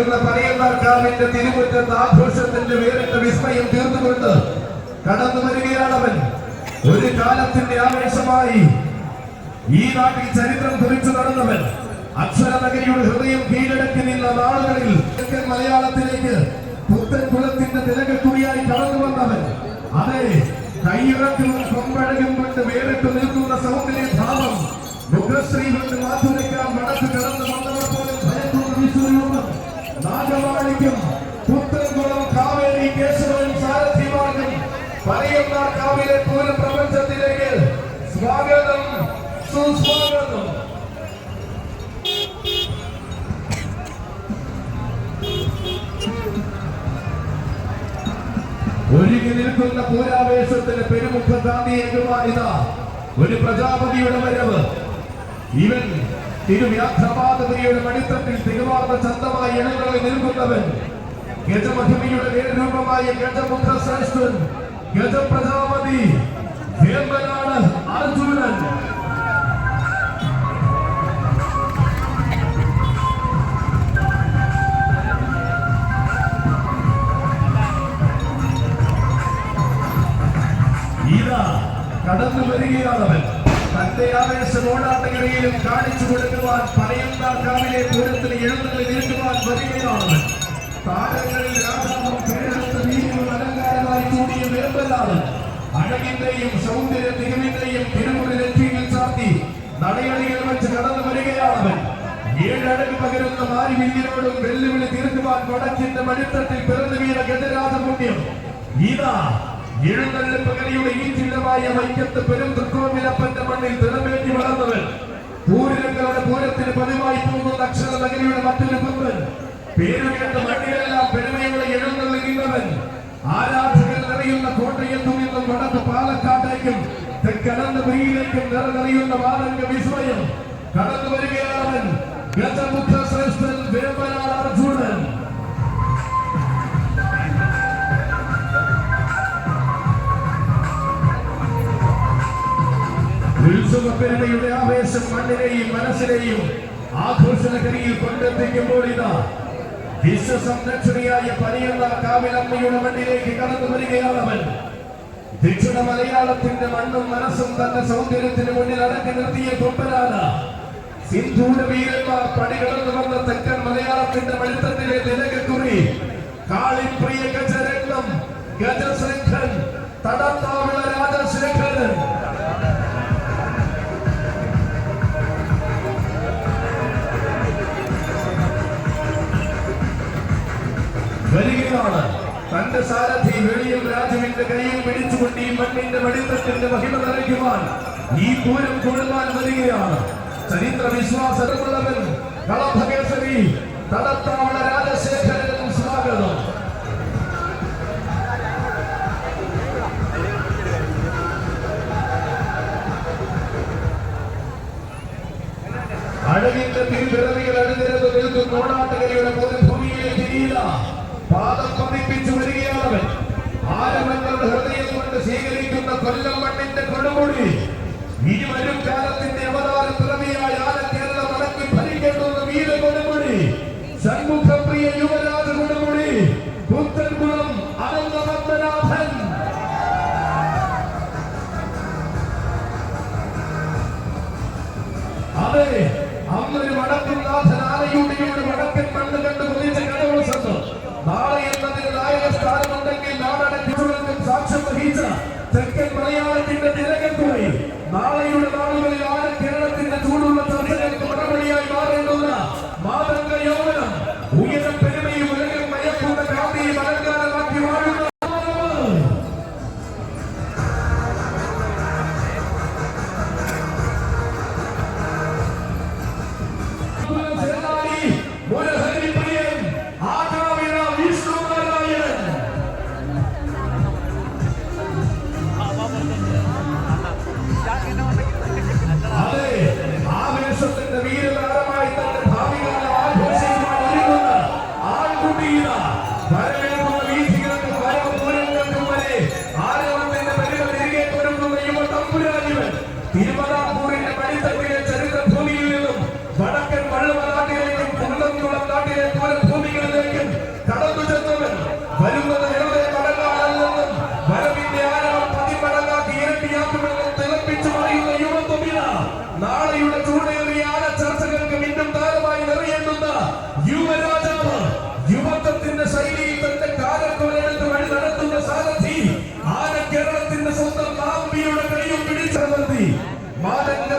നിൽക്കുന്ന പറയന്മാർക്കാവിന്റെ തിരുമുറ്റത്ത് ആഘോഷത്തിന്റെ വേറിട്ട വിസ്മയം തീർന്നുകൊണ്ട് കടന്നു വരികയാണവൻ. ഒരു കാലത്തിന്റെ ആവേശമായി ഈ നാട്ടിൽ ചരിത്രം കുറിച്ചു നടന്നവൻ അക്ഷരനഗരിയുടെ ഹൃദയം കീഴടക്കി നിന്ന നാളുകളിൽ മലയാളത്തിലേക്ക് പുത്തൻ കുലത്തിന്റെ തിലകക്കുറിയായി കടന്നു വന്നവൻ. അതെ കൈയിറക്കും കൊമ്പഴകും കൊണ്ട് വേറിട്ട് നിൽക്കുന്ന സൗന്ദര്യ ഭാവം മുഖശ്രീ കൊണ്ട് മാധുരക്കാൻ നാഗമാണിക്യം പുത്തൻകുളം കാവേരി കേശവൻ സാരഥിമാർക്കും പറയുന്ന കാവിലെ പൂരം പ്രപഞ്ചത്തിലേക്ക് സ്വാഗതം സുസ്വാഗതം. ഒരുങ്ങി നിൽക്കുന്ന പൂരാവേശത്തിന് പെരുമുഖ ഗാന്ധിയേകുമാനിത ഒരു പ്രജാപതിയുടെ വരവ്. ഇവൻ തിരുവ്യാഘ്രപാദപതിയുടെ മടിത്തട്ടിൽ തിരുവാർന്ന ചന്തമായി ഇണങ്ങളിൽ നിൽക്കുന്നവൻ ഗജമഹിമയുടെ വേരൂപമായ ഗജമുഖ ശ്രേഷ്ഠൻ ഗജപ്രജാപതി വേമ്പനാണ് അർജുനൻ ഇതാ കടന്നു വരികയാണവൻ ஞானத்தை ஆவேசமோடாட்டகிரியிலும் காணிச்சு கொடுக்குவான் பனையந்தார் காவிலே பூரத்தில் எழுந்ததை நீட்டுவான் வலிமையானவன் தாரங்களில் ராஜாவும் பேரத்து வீதியும் அலங்காரமாய் கூடிய விரும்பலாளன் அழகின்றையும் சௌந்தர திகமின்றையும் திருமுறை நெற்றியில் சாத்தி நடையடிகள் வச்சு கடந்து வருகையானவன் ஏழு அடகு பகிர்ந்த மாறி வில்லினோடும் வெள்ளி விழி திருக்குவான் வடக்கின்ற மடித்தட்டில் பிறந்த வீர கதிராத புண்ணியம். இதா എഴുന്നള്ളിപ്പ് കളിയുടെ ഈ ചിഹ്നമായ വൈക്കത്ത് പെരും തൃക്കോവിലപ്പന്റെ മണ്ണിൽ തിളമേറ്റി വളർന്നവൻ പൂരങ്ങളുടെ പൂരത്തിന് പതിവായി പോകുന്ന അക്ഷര നഗരിയുടെ മറ്റൊരു പുത്രൻ. പേരുകേട്ട മണ്ണിലെല്ലാം പെരുമയോടെ എഴുന്നള്ളിക്കുന്നവൻ ആരാധകർ നിറയുന്ന കോട്ടയത്തു നിന്നും വടക്ക് പാലക്കാട്ടേക്കും തെക്കനന്തപുരിയിലേക്കും നിറനിറയുന്ന വാദങ്ക വിസ്മയം. കടന്നു വരികയാണവൻ ഗജമുഖ ഉത്സവപ്പെരുമയുടെ ആവേശം മണ്ണിനെയും മനസ്സിനെയും ആഘോഷനഗരിയിൽ കൊണ്ടെത്തിക്കുമ്പോൾ ഇതാ വിശ്വസംരക്ഷണിയായ പനിയുള്ള കാവിലമ്മയുടെ മണ്ണിലേക്ക് കടന്നു വരികയാണവൻ ദക്ഷിണ മലയാളത്തിന്റെ മണ്ണും മനസ്സും തന്റെ സൗന്ദര്യത്തിന് മുന്നിൽ അടക്കി നിർത്തിയ കൊമ്പനാണ് സിന്ധൂരവീരന്മാർ പടികടന്നു വന്ന തെക്കൻ മലയാളത്തിന്റെ മഴുത്തത്തിലെ തിലകക്കുറി കാളിപ്രിയ ഗജരംഗം ഗജശൃംഖൻ തടത്താവിള വരികയാണ്. തന്റെ സാരഥി വെളിയും രാജുവിന്റെ കയ്യിൽ പിടിച്ചുകൊണ്ട് ഈ മണ്ണിന്റെ വെടിത്തട്ടിന്റെ മഹിമ നിറയ്ക്കുവാൻ ഈ പൂരം കൊള്ളുവാൻ വരികയാണ്. ചരിത്ര വിശ്വാസമുള്ളവൻ കളഭകേസരി തടത്താവള രാജശേഖരനും സ്വാഗതം. അഴകിന്റെ തിരുപിറവികൾ അണിനിരന്ന് നിൽക്കുന്ന. ഓടാട്ടകരയുടെ പൊതുഭൂമിയിലെ തിരിയില്ല പാദം പതിപ്പിച്ചു വരികയാണവൻ ആരവങ്ങളുടെ ഹൃദയം കൊണ്ട് സ്വീകരിക്കുന്ന കൊല്ലം മണ്ണിന്റെ കൊടുമുടി. ഇനി വരും കാലത്തിന്റെ അവതാര പിറവിയായ ആന കേരളം അടക്കി ഭരിക്കേണ്ടുന്ന വീര കൊടുമുടി. സൺമുഖപ്രിയ യുവരാജ കൊടുമുടി. പുത്തൻകുളം അനന്തപത്മനാഭൻ അതെ അന്നൊരു വടക്കൻ നാഥൻ നിർത്തി. മാതംഗ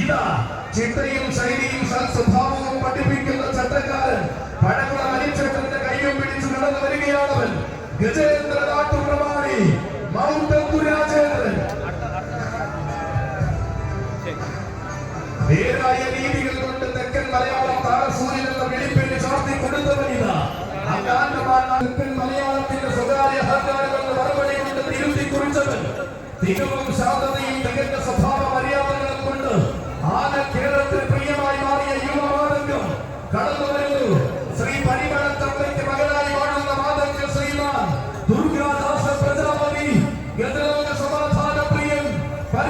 ഇതാ ചിട്ടയും ശൈലിയും സൽസ്വഭാവവും പഠിപ്പിക്കുന്ന ചട്ടക്കാരൻ പഴകുള മരിച്ചേട്ടന്റെ കൈയും പിടിച്ചു നടന്നു വരികയാണവൻ. ഗജേന്ദ്ര നാട്ടുപ്രമാണി മൗണ്ടു രാജേന്ദ്രൻ നേരായ രീതികൾ കൊണ്ട് തെക്കൻ മലയാളം താരസൂര്യൻ എന്ന വിളിപ്പേര് ചാർത്തി കൊടുത്തവനിതാ തെക്കൻ മലയാളത്തിന്റെ സ്വകാര്യ അഹങ്കാരമെന്ന് മറുപടി കൊണ്ട് തിരുത്തി കുറിച്ചവൻ. തികവും ശാന്തതയും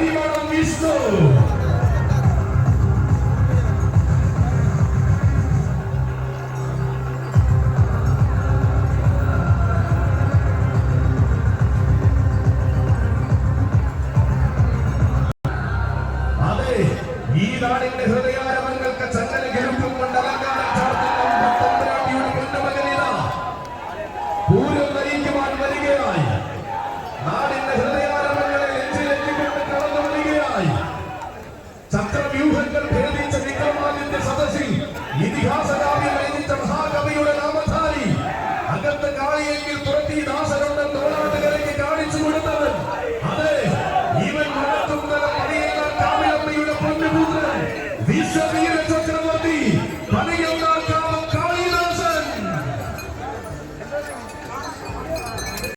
Arriba